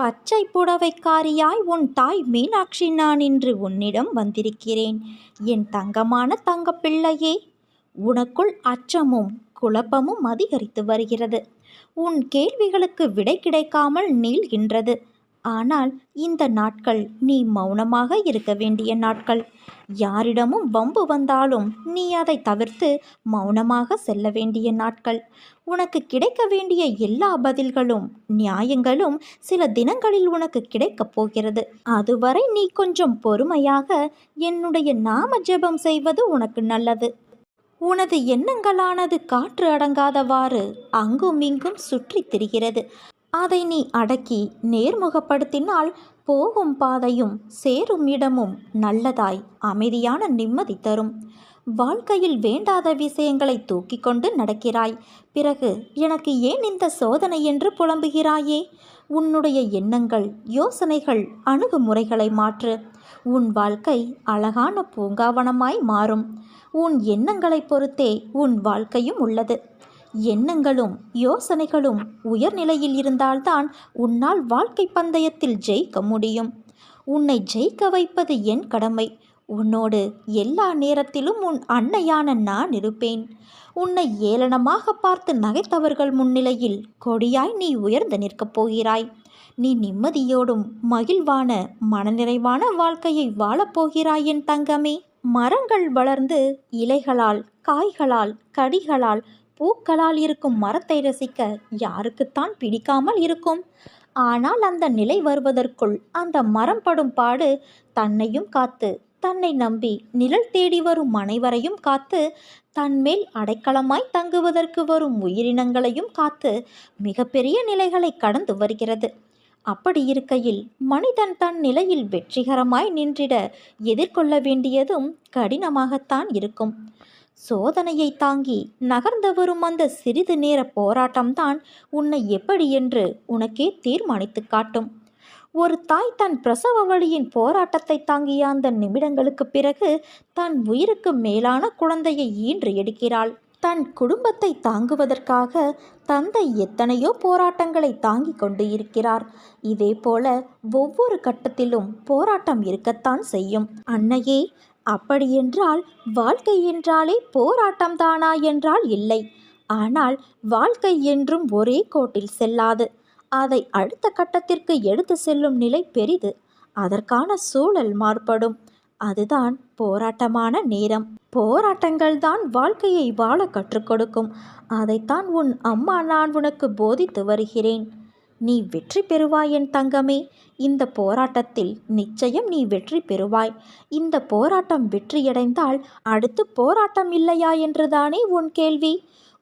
பச்சை புடவைக்காரியாய் உன் தாய் மீனாட்சி நான் இன்று உன்னிடம் வந்திருக்கிறேன். என் தங்கமான தங்கப்பிள்ளையே உனக்குள் அச்சமும் குழப்பமும் அதிகரித்து வருகிறது. உன் கேள்விகளுக்கு விடை கிடைக்காமல் நீள்கின்றது. ஆனால் இந்த நாட்கள் நீ மௌனமாக இருக்க வேண்டிய நாட்கள். யாரிடமும் வம்பு வந்தாலும் நீ அதை தவிர்த்து மௌனமாக செல்ல வேண்டிய நாட்கள். உனக்கு கிடைக்க வேண்டிய எல்லா பதில்களும் நியாயங்களும் சில தினங்களில் உனக்கு கிடைக்கப் போகிறது. அதுவரை நீ கொஞ்சம் பொறுமையாக என்னுடைய நாம ஜெபம் செய்வது உனக்கு நல்லது. உனது எண்ணங்களானது காற்று அடங்காதவாறு அங்கும் இங்கும் சுற்றித் திரிகிறது. அதை நீ அடக்கி நேர்முகப்படுத்தினால் போகும் பாதையும் சேரும் இடமும் நல்லதாய் அமைதியான நிம்மதி தரும். வாழ்க்கையில் வேண்டாத விஷயங்களை தூக்கி கொண்டு நடக்கிறாய். பிறகு எனக்கு ஏன் இந்த சோதனை என்று புலம்புகிறாயே? உன்னுடைய எண்ணங்கள் யோசனைகள் அணுகுமுறைகளை மாற்று. உன் வாழ்க்கை அழகான பூங்காவனமாய் மாறும். உன் எண்ணங்களை பொறுத்தே உன் வாழ்க்கையும் உள்ளது. எண்ணங்களும் யோசனைகளும் உயர்நிலையில் இருந்தால்தான் உன்னால் வாழ்க்கை பந்தயத்தில் ஜெயிக்க முடியும். உன்னை ஜெயிக்க வைப்பது என் கடமை. உன்னோடு எல்லா நேரத்திலும் உன் அன்னையான நான் இருப்பேன். உன்னை ஏளனமாக பார்த்து நகைத்தவர்கள் முன்னிலையில் கொடியாய் நீ உயர்ந்து நிற்கப் போகிறாய். நீ நிம்மதியோடும் மகிழ்வான மனநிறைவான வாழ்க்கையை வாழப்போகிறாய் என் தங்கமே. மரங்கள் வளர்ந்து இலைகளால் காய்களால் கடிகளால் பூக்களால் இருக்கும் மரத்தை ரசிக்க யாருக்குத்தான் பிடிக்காமல் இருக்கும். ஆனால் அந்த நிலை வருவதற்குள் அந்த மரம் படும் பாடு தன்னையும் காத்து தன்னை நம்பி நிழல் தேடி வரும் அனைவரையும் காத்து தன்மேல் அடைக்கலமாய் தங்குவதற்கு வரும் உயிரினங்களையும் காத்து மிகப்பெரிய நிலைகளை கடந்து வருகிறது. அப்படி இருக்கையில் மனிதன் தன் நிலையில் வெற்றிகரமாய் நின்றிட எதிர்கொள்ள வேண்டியதும் கடினமாகத்தான் இருக்கும். சோதனையை தாங்கி நகர்ந்து வரும் அந்த சிறிது நேர போராட்டம்தான் உன்னை எப்படி என்று உனக்கே தீர்மானித்து காட்டும். ஒரு தாய் தன் பிரசவ வழியின் போராட்டத்தை தாங்கிய அந்த நிமிடங்களுக்கு பிறகு தன் உயிருக்கு மேலான குழந்தையை ஈன்று எடுக்கிறாள். தன் குடும்பத்தை தாங்குவதற்காக தந்தை எத்தனையோ போராட்டங்களை தாங்கிக் கொண்டு இருக்கிறார். இதே போல ஒவ்வொரு கட்டத்திலும் போராட்டம் இருக்கத்தான் செய்யும். அன்னையே அப்படியென்றால் வாழ்க்கை என்றாலே போராட்டம்தானா என்றால் இல்லை. ஆனால் வாழ்க்கை என்றும் ஒரே கோட்டில் செல்லாது. அதை அடுத்த கட்டத்திற்கு எடுத்து செல்லும் நிலை பெரிது. அதற்கான சூழல் மாறுபடும். அதுதான் போராட்டமான நேரம். போராட்டங்கள் தான் வாழ்க்கையை வாழ கற்றுக் கொடுக்கும். அதைத்தான் உன் அம்மா நான் உனக்கு போதித்து வருகிறேன். நீ வெற்றி பெறுவாய் என் தங்கமே. இந்த போராட்டத்தில் நிச்சயம் நீ வெற்றி பெறுவாய். இந்த போராட்டம் வெற்றியடைந்தால் அடுத்து போராட்டம் இல்லையா என்றுதானே உன் கேள்வி.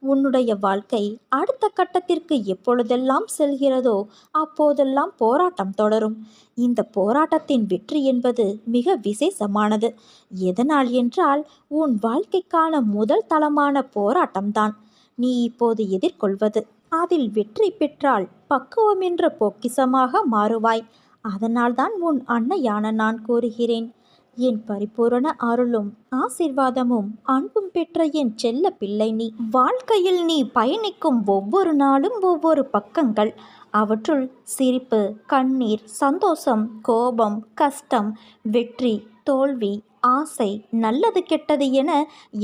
உன்னுடைய வாழ்க்கை அடுத்த கட்டத்திற்கு எப்பொழுதெல்லாம் செல்கிறதோ அப்போதெல்லாம் போராட்டம் தொடரும். இந்த போராட்டத்தின் வெற்றி என்பது மிக விசேஷமானது. எதனால் என்றால் உன் வாழ்க்கைக்கான முதல் தளமான போராட்டம்தான். நீ இப்போது எதிர்கொள்வது அதில் வெற்றி பெற்றால் பக்குவம் என்ற பொக்கிசமாக மாறுவாய். அதனால்தான் உன் அன்னையான நான் கூறுகிறேன். என் பரிபூரண அருளும் ஆசிர்வாதமும் அன்பும் பெற்ற என் செல்ல பிள்ளை நீ. வாழ்க்கையில் நீ பயணிக்கும் ஒவ்வொரு நாளும் ஒவ்வொரு பக்கங்கள். அவற்றுள் சிரிப்பு கண்ணீர் சந்தோஷம் கோபம் கஷ்டம் வெற்றி தோல்வி ஆசை நல்லது கெட்டது என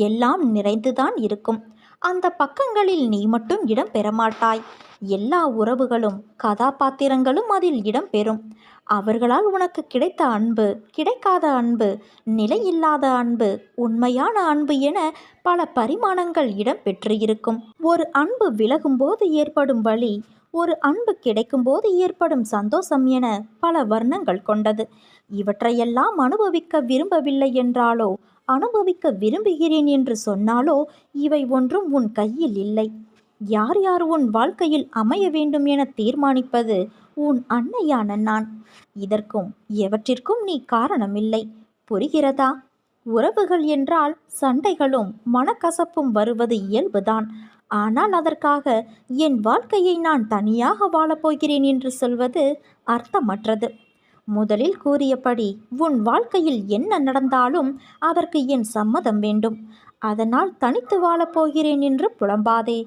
எல்லாம் நிறைந்துதான் இருக்கும். அந்த பக்கங்களில் நீ மட்டும் இடம் பெறமாட்டாய். எல்லா உறவுகளும் கதாபாத்திரங்களும் அதில் இடம்பெறும் அவர்களால் உனக்கு கிடைத்த அன்பு கிடைக்காத அன்பு நிலையில்லாத அன்பு உண்மையான அன்பு என பல பரிமாணங்கள் இடம் பெற்று இருக்கும் ஒரு அன்பு விலகும்போது ஏற்படும் வழி ஒரு அன்பு கிடைக்கும்போது ஏற்படும் சந்தோஷம் என பல வர்ணங்கள் கொண்டது. இவற்றையெல்லாம் அனுபவிக்க விரும்பவில்லை என்றாலோ அனுபவிக்க விரும்புகிறேன் என்று சொன்னாலோ இவை ஒன்றும் உன் கையில் இல்லை. யார் யார் உன் வாழ்க்கையில் அமைய வேண்டும் என தீர்மானிப்பது உன் அன்னையான நான். இதற்கும் எவற்றிற்கும் நீ காரணமில்லை. புரிகிறதா? உறவுகள் என்றால் சண்டைகளும் மனக்கசப்பும் வருவது இயல்புதான். ஆனால் அதற்காக என் வாழ்க்கையை நான் தனியாக வாழப்போகிறேன் என்று சொல்வது அர்த்தமற்றது. முதலில் கூறியபடி உன் வாழ்க்கையில் என்ன நடந்தாலும் அதற்கு என் சம்மதம் வேண்டும். அதனால் தனித்து வாழப்போகிறேன் என்று புலம்பாதே.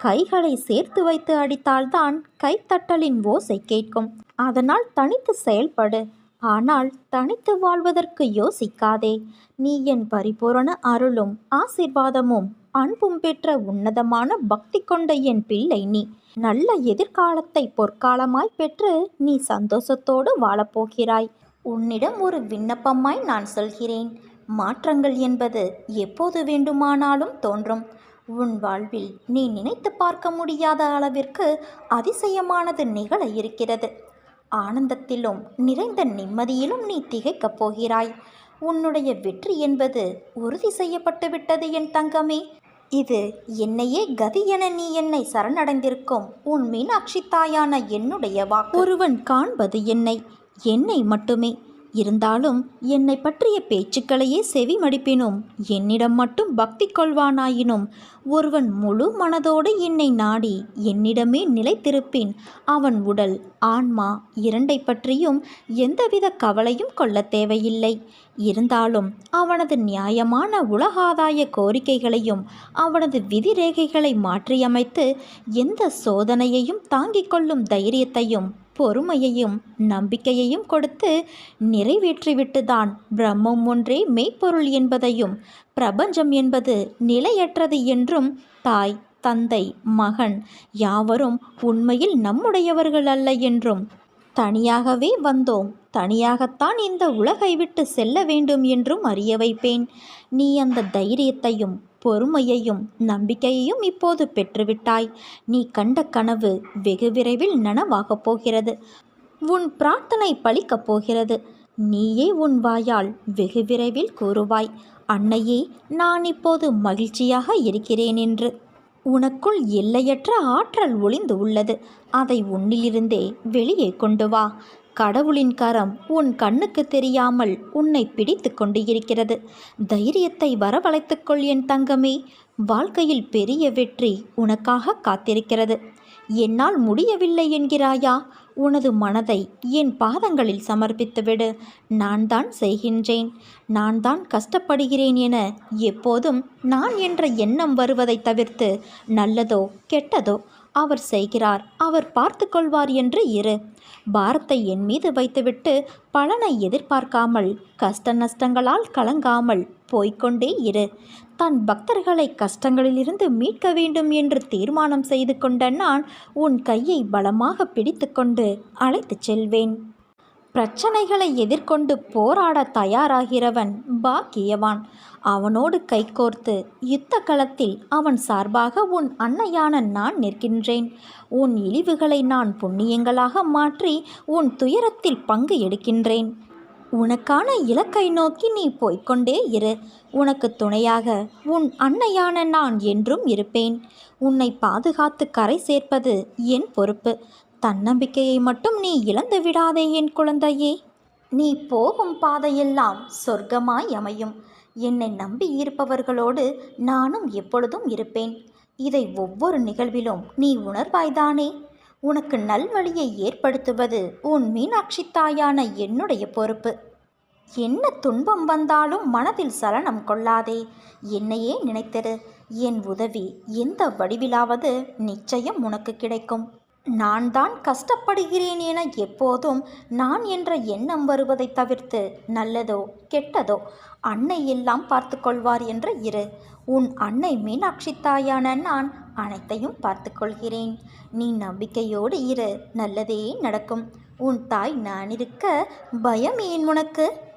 கைகளை சேர்த்து வைத்து அடித்தால்தான் கைத்தட்டலின் ஓசை கேட்கும். அதனால் தனித்து செயல்படு. ஆனால் தனித்து வாழ்வதற்கு யோசிக்காதே. நீ என் பரிபூரண அருளும் ஆசீர்வாதமும் அன்பும் பெற்ற உன்னதமான பக்தி கொண்ட என் பிள்ளை நீ. நல்ல எதிர்காலத்தை பொற்காலமாய் பெற்று நீ சந்தோஷத்தோடு வாழப்போகிறாய். உன்னிடம் ஒரு விண்ணப்பமாய் நான் சொல்கிறேன். மாற்றங்கள் என்பது எப்போது வேண்டுமானாலும் தோன்றும். உன் வாழ்வில் நீ நினைத்து பார்க்க முடியாத அளவிற்கு அதிசயமானது நிகழ இருக்கிறது. ஆனந்தத்திலும் நிறைந்த நிம்மதியிலும் நீ திகைக்கப் போகிறாய். உன்னுடைய வெற்றி என்பது உறுதி செய்யப்பட்டு விட்டது என் தங்கமே. இது என்னையே கதி என நீ என்னை சரணடைந்திருக்கும் உன் மீனாட்சி தாயான என்னுடைய வாக்கு. ஒருவன் காண்பது என்னை என்னை மட்டுமே. இருந்தாலும் என்னை பற்றிய பேச்சுக்களையே செவி மடிப்பினும் என்னிடம் மட்டும் பக்தி கொள்வானாயினும் ஒருவன் முழு மனதோடு என்னை நாடி என்னிடமே நிலைத்திருப்பின் அவன் உடல் ஆன்மா இரண்டை பற்றியும் எந்தவித கவலையும் கொள்ள தேவையில்லை. இருந்தாலும் அவனது நியாயமான உலகாதாய கோரிக்கைகளையும் அவனது விதிரேகைகளை மாற்றியமைத்து எந்த சோதனையையும் தாங்கிக் கொள்ளும் தைரியத்தையும் பொறுமையையும் நம்பிக்கையையும் கொடுத்து நிறைவேற்றிவிட்டுதான். பிரம்மம் ஒன்றே மெய்ப்பொருள் என்பதையும் பிரபஞ்சம் என்பது நிலையற்றது என்றும் தாய் தந்தை மகன் யாவரும் உண்மையில் நம்முடையவர்கள் அல்ல என்றும் தனியாகவே வந்தோம் தனியாகத்தான் இந்த உலகை விட்டு செல்ல வேண்டும் என்றும் அறிய வைப்பேன். நீ அந்த தைரியத்தையும் பொறுமையையும் நம்பிக்கையையும் இப்போது பெற்றுவிட்டாய். நீ கண்ட கனவு வெகு விரைவில் நனவாகப் போகிறது. உன் பிரார்த்தனை பலிக்கப் போகிறது. நீயே உன் வாயால் வெகு விரைவில் கூறுவாய். அன்னையே நான் இப்போது மகிழ்ச்சியாக இருக்கிறேன் என்று. உனக்குள் எல்லையற்ற ஆற்றல் ஒளிந்து உள்ளது. அதை உன்னிலிருந்தே வெளியே கொண்டு வா. கடவுளின் கரம் உன் கண்ணுக்கு தெரியாமல் உன்னை பிடித்து கொண்டு இருக்கிறது தைரியத்தை வரவழைத்துக்கொள் என் தங்கமே. வாழ்க்கையில் பெரிய வெற்றி உனக்காக காத்திருக்கிறது. என்னால் முடியவில்லை என்கிறாயா? உனது மனதை என் பாதங்களில் சமர்ப்பித்துவிடு. நான் தான் செய்கின்றேன். நான் தான் கஷ்டப்படுகிறேன் என எப்போதும் நான் என்ற எண்ணம் வருவதை தவிர்த்து நல்லதோ கெட்டதோ அவர் செய்கிறார் அவர் பார்த்து கொள்வார் என்று இரு. பாரத்தை என் மீது வைத்துவிட்டு பலனை எதிர்பார்க்காமல் கஷ்ட நஷ்டங்களால் கலங்காமல் போய்க்கொண்டே இரு. தன் பக்தர்களை கஷ்டங்களிலிருந்து மீட்க வேண்டும் என்று தீர்மானம் செய்து கொண்ட நான் உன் கையை பலமாக பிடித்துக்கொண்டு அழைத்துச் செல்வேன். பிரச்சனைகளை எதிர்கொண்டு போராட தயாராகிறவன் பாக்கியவான். அவனோடு கைகோர்த்து யுத்த களத்தில் அவன் சார்பாக உன் அன்னையான நான் நிற்கின்றேன். உன் இழிவுகளை நான் புண்ணியங்களாக மாற்றி உன் துயரத்தில் பங்கு எடுக்கின்றேன். உனக்கான இலக்கை நோக்கி நீ போய்க்கொண்டே இரு. உனக்கு துணையாக உன் அன்னையான நான் என்றும் இருப்பேன். உன்னை பாதுகாத்து கரை சேர்ப்பது என் பொறுப்பு. தன்னம்பிக்கையை மட்டும் நீ இழந்து விடாதே என் குழந்தையே. நீ போகும் பாதையெல்லாம் சொர்க்கமாய் அமையும். என்னை நம்பி இருப்பவர்களோடு நானும் எப்பொழுதும் இருப்பேன். இதை ஒவ்வொரு நிகழ்விலும் நீ உணர்வாய்தானே? உனக்கு நல்வழியை ஏற்படுத்துவது உன் மீனாட்சி தாயான என்னுடைய பொறுப்பு. என்ன துன்பம் வந்தாலும் மனதில் சலனம் கொள்ளாதே. என்னையே நினைத்திரு. என் உதவி எந்த வடிவிலாவது நிச்சயம் உனக்கு கிடைக்கும். நான் தான் கஷ்டப்படுகிறேன் என எப்போதும் நான் என்ற எண்ணம் வருவதை தவிர்த்து நல்லதோ கெட்டதோ அன்னை எல்லாம் பார்த்து கொள்வார் என்ற இரு. உன் அன்னை மீனாட்சி தாயான நான் அனைத்தையும் பார்த்து கொள்கிறேன். நீ நம்பிக்கையோடு இரு நல்லதே நடக்கும். உன் தாய் நான் இருக்க பயம் ஏன் உனக்கு?